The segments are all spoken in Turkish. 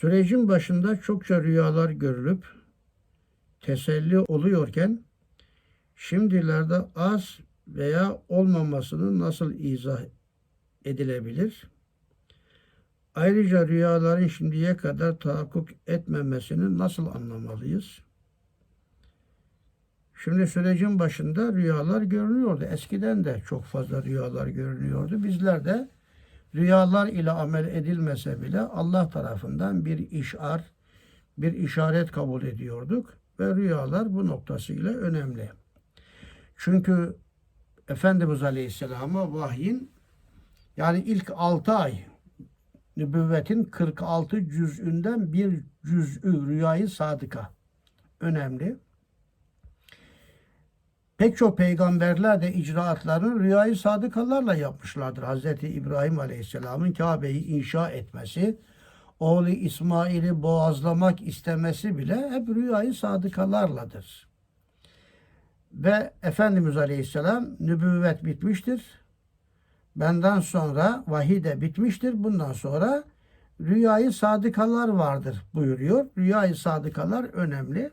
Sürecin başında çokça rüyalar görülüp teselli oluyorken şimdilerde az veya olmamasını nasıl izah edilebilir? Ayrıca rüyaların şimdiye kadar tahakkuk etmemesini nasıl anlamalıyız? Şimdi sürecin başında rüyalar görünüyordu. Eskiden de çok fazla rüyalar görünüyordu. Bizler de rüyalar ile amel edilmese bile Allah tarafından bir işar, bir işaret kabul ediyorduk ve rüyalar bu noktasıyla önemli. Çünkü Efendimiz Aleyhisselam'a vahyin yani ilk 6 ay nübüvvetin 46 cüz'ünden bir cüz'ü rüyayı sadıka önemli. Pek çok peygamberler de icraatlarını rüyayı sadıkalarla yapmışlardır. Hz. İbrahim Aleyhisselam'ın Kabe'yi inşa etmesi, oğlu İsmail'i boğazlamak istemesi bile hep rüyayı sadıkalarladır. Ve Efendimiz Aleyhisselam nübüvvet bitmiştir. Benden sonra vahiy de bitmiştir. Bundan sonra rüyayı sadıkalar vardır buyuruyor. Rüyayı sadıkalar önemli.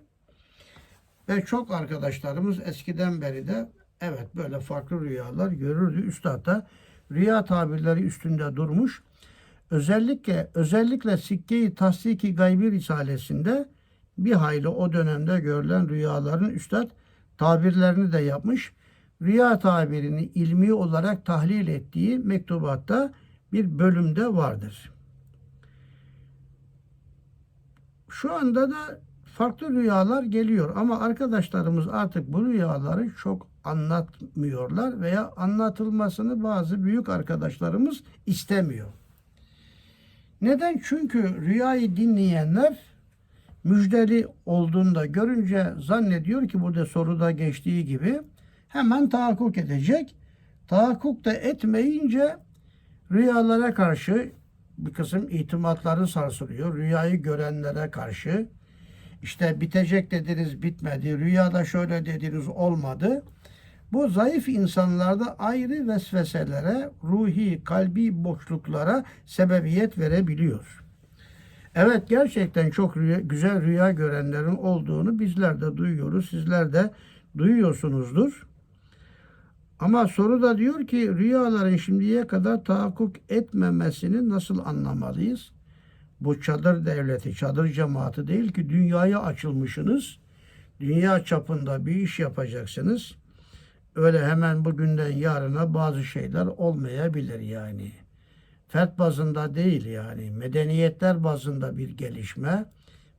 Ve çok arkadaşlarımız eskiden beri de evet böyle farklı rüyalar görürdü. Üstad da rüya tabirleri üstünde durmuş. Özellikle özellikle Sikke-i Tasdiki Gaybi Risalesinde bir hayli o dönemde görülen rüyaların üstad tabirlerini de yapmış. Rüya tabirini ilmi olarak tahlil ettiği mektubatta bir bölümde vardır. Şu anda da farklı rüyalar geliyor ama arkadaşlarımız artık bu rüyaları çok anlatmıyorlar veya anlatılmasını bazı büyük arkadaşlarımız istemiyor. Neden? Çünkü rüyayı dinleyenler müjdeli olduğunda görünce zannediyor ki burada soruda geçtiği gibi hemen tahakkuk edecek. Tahakkuk da etmeyince rüyalara karşı bir kısım itimatları sarsılıyor. Rüyayı görenlere karşı işte bitecek dediniz bitmedi, rüyada şöyle dediniz olmadı. Bu zayıf insanlarda ayrı vesveselere, ruhi, kalbi boşluklara sebebiyet verebiliyor. Evet gerçekten çok rüya, güzel rüya görenlerin olduğunu bizler de duyuyoruz. Sizler de duyuyorsunuzdur. Ama soru da diyor ki rüyaların şimdiye kadar tahakkuk etmemesini nasıl anlamalıyız? Bu çadır devleti, çadır cemaati değil ki dünyaya açılmışsınız. Dünya çapında bir iş yapacaksınız. Öyle hemen bugünden yarına bazı şeyler olmayabilir yani. Fert bazında değil yani. Medeniyetler bazında bir gelişme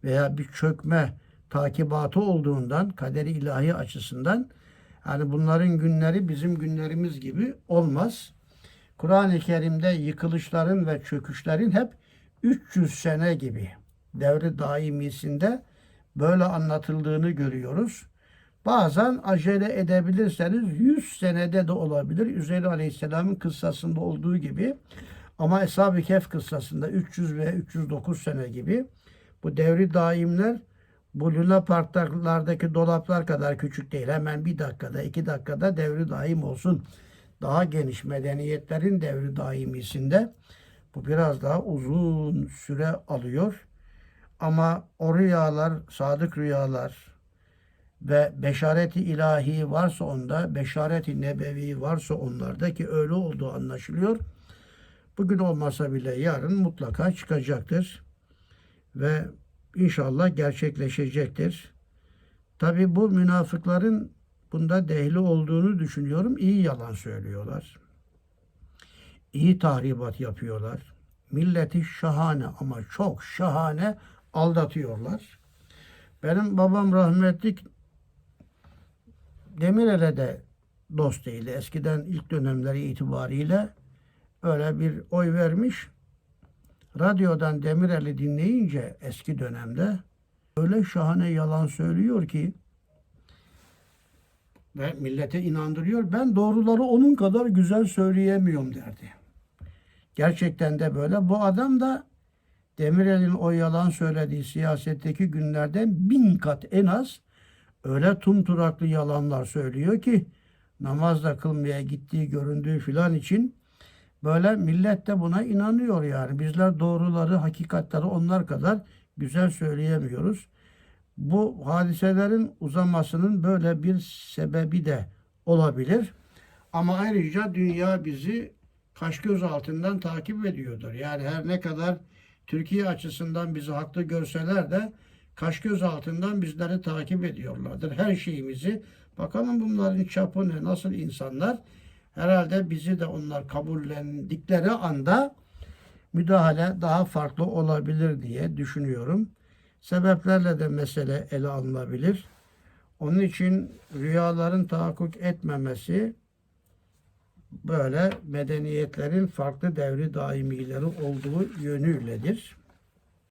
veya bir çökme takibatı olduğundan kaderi ilahi açısından yani bunların günleri bizim günlerimiz gibi olmaz. Kur'an-ı Kerim'de yıkılışların ve çöküşlerin hep 300 sene gibi devri daimisinde böyle anlatıldığını görüyoruz. Bazen acele edebilirseniz 100 senede de olabilir. Üzeyli Aleyhisselam'ın kıssasında olduğu gibi. Ama Eshab-ı Kehf kıssasında 300 ve 309 sene gibi bu devri daimler bu Luna Parklardaki dolaplar kadar küçük değil. Hemen bir dakikada, iki dakikada devri daim olsun. Daha geniş medeniyetlerin devri daimisinde bu biraz daha uzun süre alıyor. Ama o rüyalar, sadık rüyalar ve beşareti ilahi varsa onda, beşareti nebevi varsa onlarda ki öyle olduğu anlaşılıyor. Bugün olmasa bile yarın mutlaka çıkacaktır. Ve inşallah gerçekleşecektir. Tabi bu münafıkların bunda dehli olduğunu düşünüyorum. İyi yalan söylüyorlar iyi tahribat yapıyorlar. Milleti şahane ama çok şahane aldatıyorlar. Benim babam rahmetlik Demirel'e de dost değildi. Eskiden ilk dönemleri itibariyle öyle bir oy vermiş. Radyodan Demirel'i dinleyince eski dönemde öyle şahane yalan söylüyor ki ve millete inandırıyor. Ben doğruları onun kadar güzel söyleyemiyorum derdi. Gerçekten de böyle. Bu adam da Demirel'in o yalan söylediği siyasetteki günlerden bin kat en az öyle tumturaklı yalanlar söylüyor ki namazda kılmaya gittiği göründüğü filan için Böyle millet de buna inanıyor yani. Bizler doğruları, hakikatleri onlar kadar güzel söyleyemiyoruz. Bu hadiselerin uzamasının böyle bir sebebi de olabilir. Ama ayrıca dünya bizi kaş göz altından takip ediyordur. Yani her ne kadar Türkiye açısından bizi haklı görseler de kaş göz altından bizleri takip ediyorlardır. Her şeyimizi bakalım bunların çapı ne, nasıl insanlar herhalde bizi de onlar kabullendikleri anda müdahale daha farklı olabilir diye düşünüyorum. Sebeplerle de mesele ele alınabilir. Onun için rüyaların tahakkuk etmemesi böyle medeniyetlerin farklı devri daimileri olduğu yönüyledir.